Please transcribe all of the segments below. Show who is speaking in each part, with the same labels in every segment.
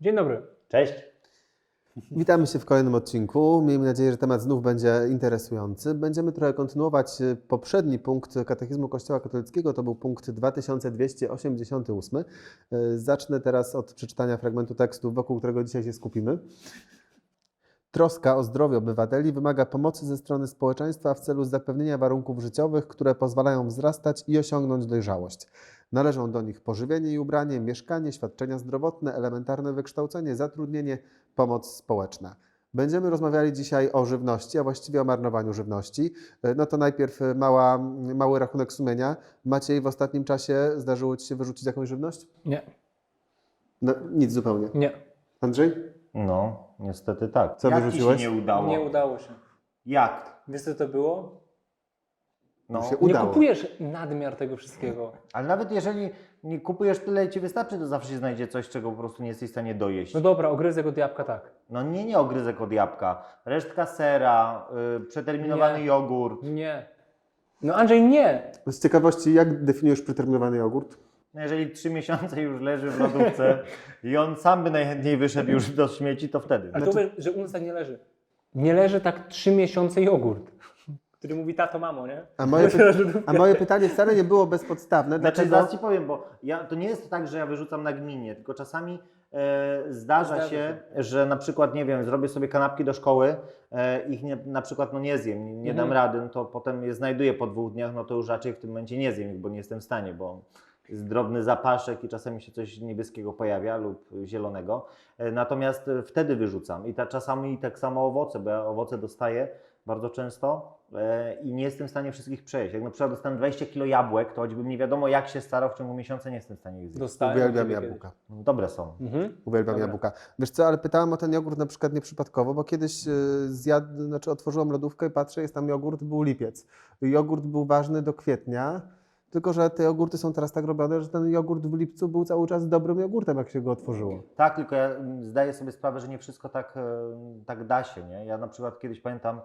Speaker 1: Dzień dobry.
Speaker 2: Cześć.
Speaker 3: Witamy się w kolejnym odcinku. Miejmy nadzieję, że temat znów będzie interesujący. Będziemy trochę kontynuować poprzedni punkt Katechizmu Kościoła Katolickiego. To był punkt 2288. Y, Zacznę teraz od przeczytania fragmentu tekstu, wokół którego dzisiaj się skupimy. Troska o zdrowie obywateli wymaga pomocy ze strony społeczeństwa w celu zapewnienia warunków życiowych, które pozwalają wzrastać i osiągnąć dojrzałość. Należą do nich pożywienie i ubranie, mieszkanie, świadczenia zdrowotne, elementarne wykształcenie, zatrudnienie, pomoc społeczna. Będziemy rozmawiali dzisiaj o żywności, a właściwie o marnowaniu żywności. No to najpierw mała, mały rachunek sumienia. Maciej, w ostatnim czasie zdarzyło Ci się wyrzucić jakąś żywność?
Speaker 1: Nie,
Speaker 3: No, nic zupełnie.
Speaker 1: nie,
Speaker 3: Andrzej?
Speaker 2: No, niestety tak.
Speaker 3: Co
Speaker 2: Jak
Speaker 3: wyrzuciłeś?
Speaker 2: Ci się nie udało?
Speaker 1: nie udało się.
Speaker 2: Jak?
Speaker 1: Wiesz co to było?
Speaker 2: No,
Speaker 3: Się
Speaker 1: Nie
Speaker 3: Udało.
Speaker 1: kupujesz nadmiar tego wszystkiego.
Speaker 2: ale nawet jeżeli nie kupujesz tyle i Ci wystarczy, to zawsze się znajdzie coś, czego po prostu nie jesteś w stanie dojeść.
Speaker 1: No dobra, ogryzek od jabłka tak.
Speaker 2: No nie, nie ogryzek od jabłka. Resztka sera, y, przeterminowany
Speaker 1: Nie.
Speaker 2: jogurt.
Speaker 1: Nie. No Andrzej, nie.
Speaker 3: Z ciekawości, jak definiujesz przeterminowany jogurt?
Speaker 2: No jeżeli trzy miesiące już leży w lodówce i on sam by najchętniej wyszedł już do śmieci, to wtedy.
Speaker 1: Ale to wiesz, że u nas tak nie leży. Nie leży tak trzy miesiące jogurt, który mówi tato, mamo, nie?
Speaker 3: A moje, py- a moje pytanie wcale nie było bezpodstawne.
Speaker 2: Znaczy,
Speaker 3: Dlaczego?
Speaker 2: zaraz Ci powiem, bo ja, to nie jest tak, że ja wyrzucam nagminnie, tylko czasami e, zdarza
Speaker 1: Zdarza
Speaker 2: się, że na przykład, nie wiem, zrobię sobie kanapki do szkoły, e, ich nie, na przykład no nie zjem, nie, nie
Speaker 1: Mhm.
Speaker 2: dam rady, no to potem je znajduję po dwóch dniach, no to już raczej w tym momencie nie zjem ich, bo nie jestem w stanie, bo jest drobny zapaszek i czasami się coś niebieskiego pojawia lub zielonego. E, Natomiast e, wtedy wyrzucam i ta, czasami tak samo owoce, bo ja owoce dostaję bardzo często e, i nie jestem w stanie wszystkich przejść. Jak na przykład dostałem 20 kilo jabłek, to choćbym nie wiadomo jak się starał, w ciągu miesiąca nie jestem w stanie ich zjeść.
Speaker 1: Dostałem.
Speaker 3: Uwielbiam jabłka.
Speaker 2: Dobre są.
Speaker 1: Mhm.
Speaker 3: Uwielbiam
Speaker 1: Dobra.
Speaker 3: jabłka. Wiesz co, ale pytałem o ten jogurt na przykład nieprzypadkowo, bo kiedyś zjadł, znaczy otworzyłem lodówkę i patrzę, jest tam jogurt, był lipiec. Jogurt był ważny do kwietnia, tylko że te jogurty są teraz tak robione, że ten jogurt w lipcu był cały czas dobrym jogurtem, jak się go otworzyło.
Speaker 2: Tak, tylko ja mm, zdaję sobie sprawę, że nie wszystko tak, e, tak da się. Nie? Ja na przykład kiedyś pamiętam,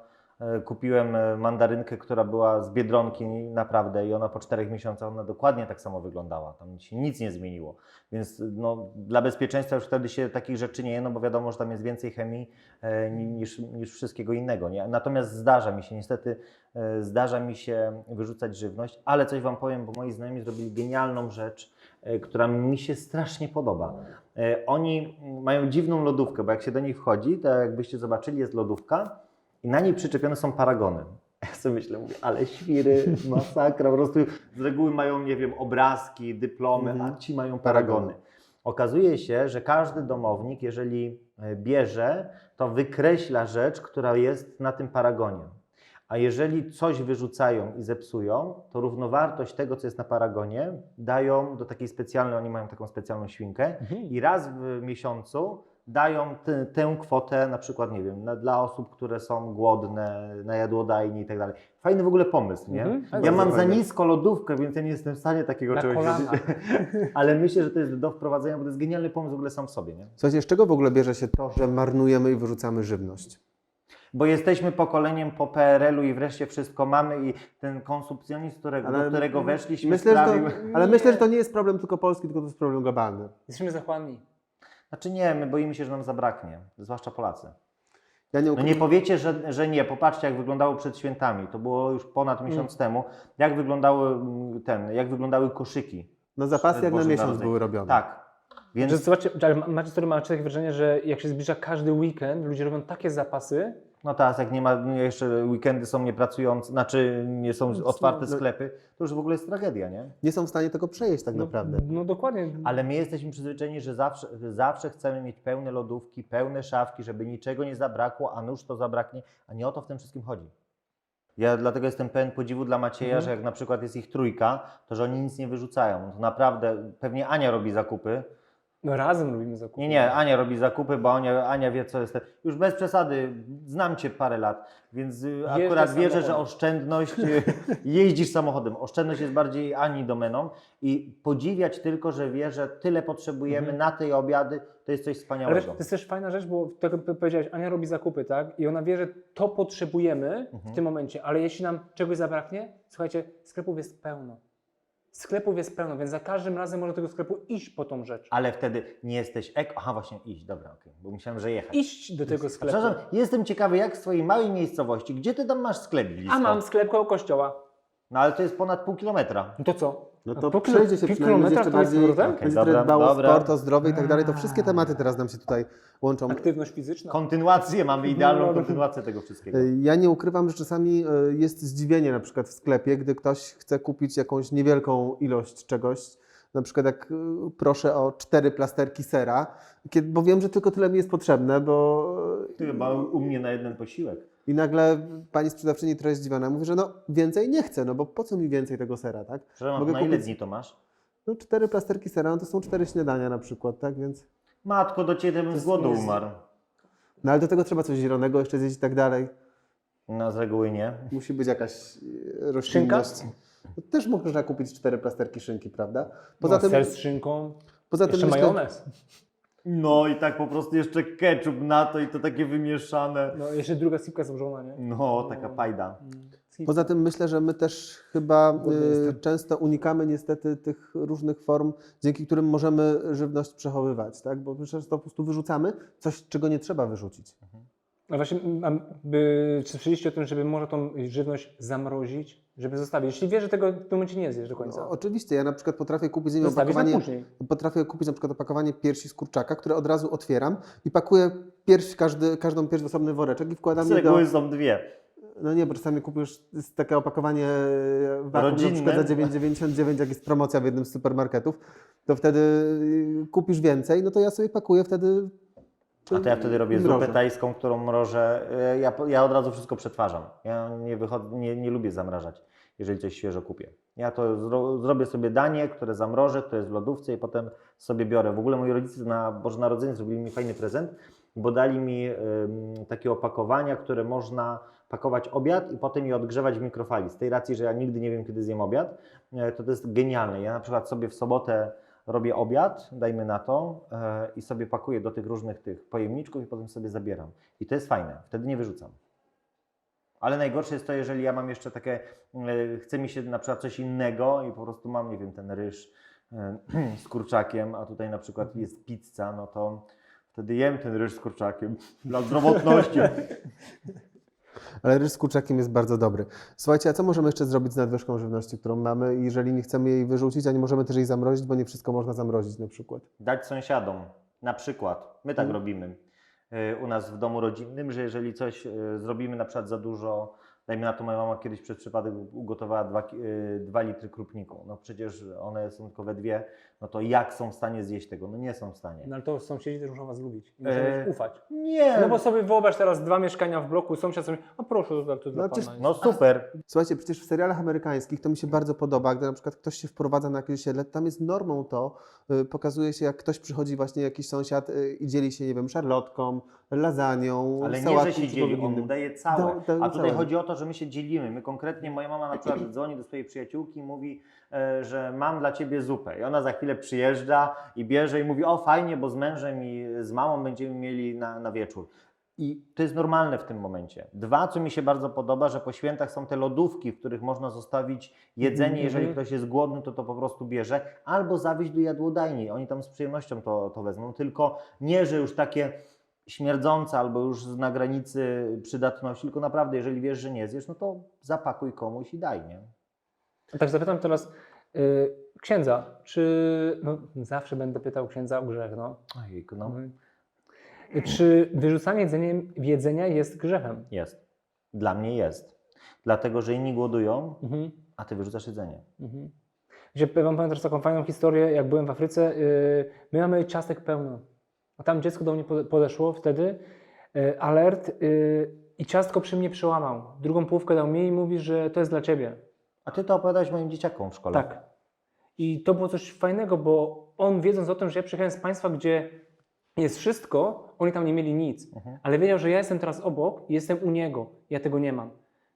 Speaker 2: kupiłem e, mandarynkę, która była z Biedronki naprawdę i ona po czterech miesiącach ona dokładnie tak samo wyglądała. Tam się nic nie zmieniło. Więc no, dla bezpieczeństwa już wtedy się takich rzeczy nie je, no bo wiadomo, że tam jest więcej chemii e, ni- niż, niż wszystkiego innego. Nie? Natomiast zdarza mi się, niestety e, zdarza mi się wyrzucać żywność, ale coś Wam powiem, bo moi znajomi zrobili genialną rzecz, e, która mi się strasznie podoba. E, Oni mają dziwną lodówkę, bo jak się do nich wchodzi, to jakbyście zobaczyli, jest lodówka i na niej przyczepione są paragony. Ja sobie myślę, mówię, ale świry, masakra, po prostu z reguły mają, nie wiem, obrazki, dyplomy,
Speaker 3: Mhm.
Speaker 2: a ci mają
Speaker 3: Paragony.
Speaker 2: Okazuje się, że każdy domownik, jeżeli e, bierze, to wykreśla rzecz, która jest na tym paragonie. A jeżeli coś wyrzucają i zepsują, to równowartość tego, co jest na paragonie, dają do takiej specjalnej, oni mają taką specjalną świnkę
Speaker 1: Mhm.
Speaker 2: i raz w miesiącu dają tę- tę kwotę, na przykład, nie wiem, na, dla osób, które są głodne, na jadłodajni i tak dalej. Fajny w ogóle pomysł, nie?
Speaker 1: Mhm.
Speaker 2: Ja mam za nisko lodówkę, więc ja nie jestem w stanie takiego
Speaker 1: Na
Speaker 2: czegoś zrobić. Ale myślę, że to jest do wprowadzenia, bo to jest genialny pomysł w ogóle sam w sobie, nie?
Speaker 3: Słuchajcie, z czego w ogóle bierze się to, że marnujemy i wyrzucamy żywność?
Speaker 2: Bo jesteśmy pokoleniem po PRL-u i wreszcie wszystko mamy i ten konsumpcjonizm, którego, do którego weszliśmy,
Speaker 3: myślę, że
Speaker 2: sprawił...
Speaker 3: to, Ale myślę, że to nie jest problem tylko Polski, tylko to jest problem globalny.
Speaker 1: Jesteśmy zachłanni.
Speaker 2: Znaczy nie, my boimy się, że nam zabraknie, zwłaszcza Polacy.
Speaker 3: Ja nie,
Speaker 2: No nie powiecie, że, że nie. Popatrzcie, jak wyglądało przed świętami. To było już ponad miesiąc temu. Jak wyglądały mm, ten, jak wyglądały koszyki.
Speaker 3: no zapasy jak na miesiąc były robione.
Speaker 2: Tak. Więc
Speaker 1: zobaczcie, ale macie, takie wrażenie, że jak się zbliża każdy weekend, ludzie robią takie zapasy,
Speaker 2: no teraz jak nie ma, jeszcze weekendy są niepracujące, znaczy nie są otwarte sklepy, to już w ogóle jest tragedia, nie?
Speaker 3: Nie są w stanie tego przejeść tak
Speaker 1: no,
Speaker 3: naprawdę.
Speaker 1: no dokładnie.
Speaker 2: Ale my jesteśmy przyzwyczajeni, że zawsze, zawsze chcemy mieć pełne lodówki, pełne szafki, żeby niczego nie zabrakło, a nuż to zabraknie, a nie o to w tym wszystkim chodzi. Ja dlatego jestem pełen podziwu dla Macieja,
Speaker 1: Mhm.
Speaker 2: że jak na przykład jest ich trójka, to że oni nic nie wyrzucają. To naprawdę, pewnie Ania robi zakupy.
Speaker 1: No razem robimy zakupy.
Speaker 2: Nie, nie, Ania robi zakupy, bo Ania, Ania wie, co jest. Już bez przesady, znam Cię parę lat, więc y, akurat wierzę, że
Speaker 1: samochodem.
Speaker 2: oszczędność, y, jeździsz samochodem. Oszczędność jest bardziej Ani domeną i podziwiać tylko, że wie, że tyle potrzebujemy
Speaker 1: Mhm.
Speaker 2: na tej obiady, to jest coś
Speaker 1: Ale wiesz,
Speaker 2: wspaniałego.
Speaker 1: to jest też fajna rzecz, bo tak jak powiedziałeś, Ania robi zakupy, tak? I ona wie, że to potrzebujemy w
Speaker 2: Mhm.
Speaker 1: tym momencie, ale jeśli nam czegoś zabraknie, słuchajcie, sklepów jest pełno. Sklepów jest pełno, więc za każdym razem można do tego sklepu iść po tą rzecz.
Speaker 2: Ale wtedy nie jesteś eko. Aha, właśnie iść, dobra, okej, bo myślałem, że jechać.
Speaker 1: Iść do tego sklepu.
Speaker 2: Przepraszam, jestem ciekawy, jak w swojej małej miejscowości, gdzie ty tam masz sklep blisko?
Speaker 1: A mam sklep koło kościoła.
Speaker 2: No ale to jest ponad pół kilometra.
Speaker 1: No to co?
Speaker 3: No to
Speaker 1: kilo-
Speaker 3: przejdzie się przynajmniej jeszcze bardziej?
Speaker 2: Okej,
Speaker 3: będzie
Speaker 2: dobra,
Speaker 3: dbało
Speaker 2: dobra.
Speaker 3: sport, o zdrowie i tak dalej. To wszystkie tematy teraz nam się tutaj łączą.
Speaker 1: Aktywność fizyczna.
Speaker 2: Kontynuację, mamy idealną
Speaker 1: No.
Speaker 2: kontynuację tego wszystkiego.
Speaker 3: Y, Ja nie ukrywam, że czasami y, jest zdziwienie na przykład w sklepie, gdy ktoś chce kupić jakąś niewielką ilość czegoś, na przykład jak y, proszę o cztery plasterki sera, bo wiem, że tylko tyle mi jest potrzebne, bo
Speaker 2: Ty chyba u mnie na jeden posiłek.
Speaker 3: I nagle pani sprzedawczyni trochę zdziwiona mówi, że no więcej nie chcę, no bo po co mi więcej tego sera, tak?
Speaker 2: Przepraszam,
Speaker 3: Mogę
Speaker 2: na ile
Speaker 3: kupić-
Speaker 2: dni to masz?
Speaker 3: No cztery plasterki sera, no to są cztery śniadania na przykład, tak, więc...
Speaker 2: Matko, do ciebie bym z głodu
Speaker 1: jest-
Speaker 2: umarł.
Speaker 3: No ale do tego trzeba coś zielonego jeszcze zjeść i tak dalej.
Speaker 2: No z reguły nie.
Speaker 3: Musi być jakaś e, roślinność. No, Też można kupić cztery plasterki szynki, prawda? Poza
Speaker 1: no,
Speaker 3: tym,
Speaker 1: ser z szynką,
Speaker 3: poza tym
Speaker 1: jeszcze
Speaker 3: myślę,
Speaker 1: majonez.
Speaker 2: No i tak po prostu jeszcze ketchup na to i to takie wymieszane.
Speaker 1: No jeszcze druga sypka złożona, nie?
Speaker 2: No, taka pajda.
Speaker 1: Mm.
Speaker 3: poza tym myślę, że my też chyba y, często unikamy niestety tych różnych form, dzięki którym możemy żywność przechowywać, tak? Bo często po prostu wyrzucamy coś, czego nie trzeba wyrzucić.
Speaker 1: No właśnie, by, czy słyszeliście o tym, żeby można tą żywność zamrozić, żeby zostawić? Jeśli wiesz, że tego w tym momencie nie zjesz do końca.
Speaker 3: No, oczywiście, ja na przykład potrafię kupić
Speaker 1: na
Speaker 3: opakowanie, potrafię kupić na przykład opakowanie piersi z kurczaka, które od razu otwieram i pakuję pierś, każdy, każdą pierś w osobny woreczek i wkładam
Speaker 2: Z
Speaker 3: je do...
Speaker 2: są dwie.
Speaker 3: No nie, bo czasami kupisz jest takie opakowanie e, wakum, na przykład za 9,99, jak jest promocja w jednym z supermarketów, to wtedy y, kupisz więcej, no to ja sobie pakuję wtedy.
Speaker 2: A to ja wtedy robię
Speaker 3: mrożę.
Speaker 2: zupę tajską, którą mrożę. E, Ja, ja od razu wszystko przetwarzam. Ja nie, wychodzę, nie, nie lubię zamrażać, jeżeli coś świeżo kupię. Ja to zro, zrobię sobie danie, które zamrożę, które jest w lodówce i potem sobie biorę. W ogóle moi rodzice na Boże Narodzenie zrobili mi fajny prezent, bo dali mi takie opakowania, które można pakować obiad i potem je odgrzewać w mikrofali. Z tej racji, że ja nigdy nie wiem, kiedy zjem obiad, e, to to jest genialne. Ja na przykład sobie w sobotę robię obiad, dajmy na to, e, i sobie pakuję do tych różnych tych pojemniczków i potem sobie zabieram. I to jest fajne, wtedy nie wyrzucam. Ale najgorsze jest to, jeżeli ja mam jeszcze takie, e, chce mi się na przykład coś innego i po prostu mam, nie wiem, ten ryż e, z kurczakiem, a tutaj na przykład jest pizza, no to wtedy jem ten ryż z kurczakiem dla zdrowotności.
Speaker 3: Ale ryż z kurczakiem jest bardzo dobry. Słuchajcie, a co możemy jeszcze zrobić z nadwyżką żywności, którą mamy, jeżeli nie chcemy jej wyrzucić, a nie możemy też jej zamrozić, bo nie wszystko można zamrozić na przykład.
Speaker 2: Dać sąsiadom, na przykład. My tak
Speaker 3: Mhm.
Speaker 2: robimy y, u nas w domu rodzinnym, że jeżeli coś y, zrobimy na przykład za dużo, dajmy na to, moja mama kiedyś przez przypadek ugotowała dwa, ki- y, dwa litry krupniku. No przecież one są tylko we dwie, no to jak są w stanie zjeść tego? No nie są w stanie.
Speaker 1: No ale to sąsiedzi też muszą was lubić. I muszą
Speaker 2: E,
Speaker 1: wam ufać.
Speaker 2: Nie,
Speaker 1: No bo sobie wyobraź teraz dwa mieszkania w bloku, sąsiad sobie, a proszę, to, to dla
Speaker 3: No,
Speaker 1: pana.
Speaker 2: no super.
Speaker 3: Słuchajcie, przecież w serialach amerykańskich to mi się bardzo podoba, gdy na przykład ktoś się wprowadza na jakieś osiedle, tam jest normą to, y, pokazuje się jak ktoś przychodzi właśnie jakiś sąsiad y, i dzieli się, nie wiem, szarlotką, lasagną,
Speaker 2: Ale nie, że się dzieli, on mu daje całe.
Speaker 3: Da- daje
Speaker 2: A tutaj
Speaker 3: całe.
Speaker 2: chodzi o to, że my się dzielimy. My konkretnie, moja mama na przykład dzwoni do swojej przyjaciółki i mówi, e, że mam dla ciebie zupę. I ona za chwilę przyjeżdża i bierze i mówi, o fajnie, bo z mężem i z mamą będziemy mieli na, na wieczór. I to jest normalne w tym momencie. Dwa, co mi się bardzo podoba, że po świętach są te lodówki, w których można zostawić jedzenie.
Speaker 1: Mhm,
Speaker 2: Jeżeli
Speaker 1: mhm.
Speaker 2: ktoś jest głodny, to to po prostu bierze. Albo zawieźć do jadłodajni. Oni tam z przyjemnością to, to wezmą. Tylko nie, że już takie śmierdzące albo już na granicy przydatności, tylko naprawdę, jeżeli wiesz, że nie zjesz, no to zapakuj komuś i daj, nie?
Speaker 1: Tak zapytam teraz y, księdza, czy, no zawsze będę pytał księdza o grzech, no.
Speaker 2: Ojejku, no.
Speaker 1: Czy wyrzucanie jedzenia, jedzenia jest grzechem?
Speaker 2: Jest. Dla mnie jest. Dlatego, że inni głodują,
Speaker 1: Mhm.
Speaker 2: a ty wyrzucasz jedzenie.
Speaker 1: Mhm. Wam powiem też taką fajną historię, jak byłem w Afryce, y, my mamy ciastek pełno. A tam dziecko do mnie pode- podeszło wtedy, y, alert y, i ciastko przy mnie przełamał. Drugą połówkę dał mi i mówi, że to jest dla ciebie.
Speaker 2: A ty to opowiadałeś moim dzieciakom w szkole.
Speaker 1: Tak. I to było coś fajnego, bo on wiedząc o tym, że ja przyjechałem z państwa, gdzie jest wszystko, oni tam nie mieli nic.
Speaker 2: Mhm.
Speaker 1: Ale wiedział, że ja jestem teraz obok i jestem u niego. Ja tego nie mam.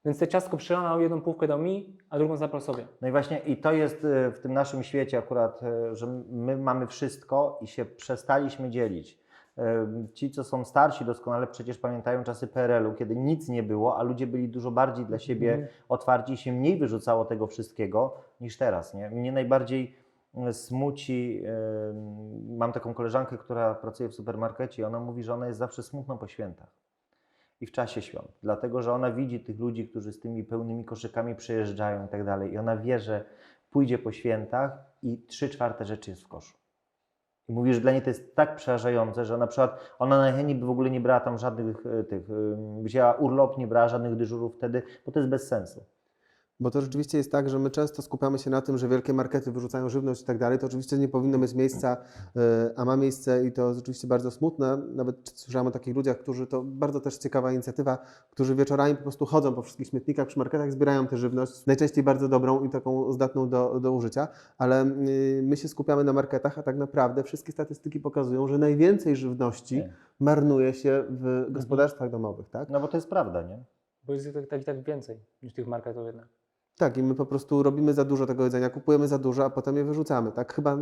Speaker 1: Więc te ciastko przełamał, jedną połówkę dał mi, a drugą zabrał sobie.
Speaker 2: No i właśnie i to jest e, w tym naszym świecie akurat, e, że my mamy wszystko i się przestaliśmy dzielić. Em, Ci, co są starsi, doskonale przecież pamiętają czasy PRL-u, kiedy nic nie było, a ludzie byli dużo bardziej dla siebie
Speaker 1: Mhm.
Speaker 2: otwarci i się mniej wyrzucało tego wszystkiego niż teraz. Nie? Mnie najbardziej smuci, mam taką koleżankę, która pracuje w supermarkecie i ona mówi, że ona jest zawsze smutna po świętach i w czasie świąt, dlatego że ona widzi tych ludzi, którzy z tymi pełnymi koszykami przejeżdżają i tak dalej i ona wie, że pójdzie po świętach i trzy czwarte rzeczy jest w koszu. I mówi, że dla niej to jest tak przerażające, że na przykład ona najchętniej by w ogóle nie brała tam żadnych e, tych, wzięła urlop, nie brała żadnych dyżurów wtedy, bo to jest bez sensu.
Speaker 3: Bo to rzeczywiście jest tak, że my często skupiamy się na tym, że wielkie markety wyrzucają żywność i tak dalej. To oczywiście nie powinno mieć miejsca, y, a ma miejsce i to rzeczywiście bardzo smutne. Nawet słyszałem o takich ludziach, którzy to bardzo też ciekawa inicjatywa, którzy wieczorami po prostu chodzą po wszystkich śmietnikach przy marketach, zbierają tę żywność, najczęściej bardzo dobrą i taką zdatną do, do użycia, ale y, my się skupiamy na marketach, a tak naprawdę wszystkie statystyki pokazują, że najwięcej żywności
Speaker 2: Nie.
Speaker 3: marnuje się w gospodarstwach domowych, tak?
Speaker 2: No bo to jest prawda, nie?
Speaker 1: Bo jest tak, tak, tak więcej niż tych marketów jednak.
Speaker 3: Tak, i my po prostu robimy za dużo tego jedzenia, kupujemy za dużo, a potem je wyrzucamy. Tak chyba,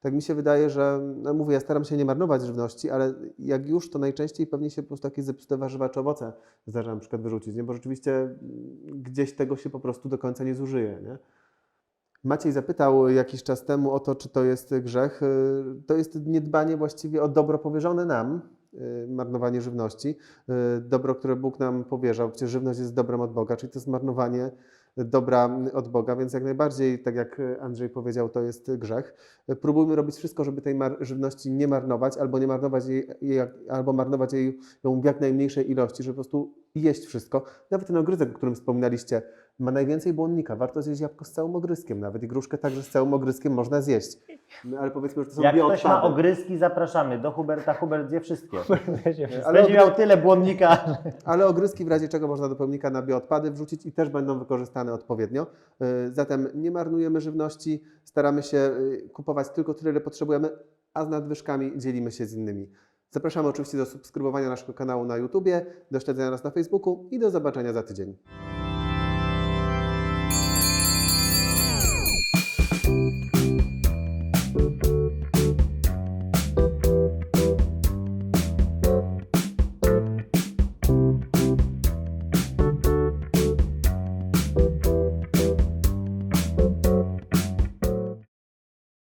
Speaker 3: tak mi się wydaje, że, no mówię, ja staram się nie marnować żywności, ale jak już, to najczęściej pewnie się po prostu takie zepsute warzywa czy owoce zdarza na przykład wyrzucić, nie? bo rzeczywiście mm, gdzieś tego się po prostu do końca nie zużyje. Nie? Maciej zapytał jakiś czas temu o to, czy to jest grzech. Y, To jest niedbanie właściwie o dobro powierzone nam, y, marnowanie żywności. Y, Dobro, które Bóg nam powierzał. Przecież żywność jest dobrem od Boga, czyli to jest marnowanie dobra od Boga, więc jak najbardziej, tak jak Andrzej powiedział, to jest grzech. Próbujmy robić wszystko, żeby tej żywności nie marnować, albo nie marnować jej, jej, albo marnować jej ją w jak najmniejszej ilości, żeby po prostu jeść wszystko. Nawet ten ogryzek, o którym wspominaliście, ma najwięcej błonnika. Warto zjeść jabłko z całym ogryskiem nawet i gruszkę także z całym ogryskiem można zjeść. No, ale powiedzmy, że to są
Speaker 2: Jak ktoś ma
Speaker 3: bioodpady.
Speaker 2: ogryski, zapraszamy do Huberta. Hubert zje wszystkie.
Speaker 3: Ale
Speaker 2: Będzie miał tyle błonnika.
Speaker 3: Ale ogryski w razie czego można do pojemnika na bioodpady wrzucić i też będą wykorzystane odpowiednio. Y, Zatem nie marnujemy żywności, staramy się y, kupować tylko tyle, ile potrzebujemy, a z nadwyżkami dzielimy się z innymi. Zapraszamy oczywiście do subskrybowania naszego kanału na YouTubie, do śledzenia nas na Facebooku i do zobaczenia za tydzień.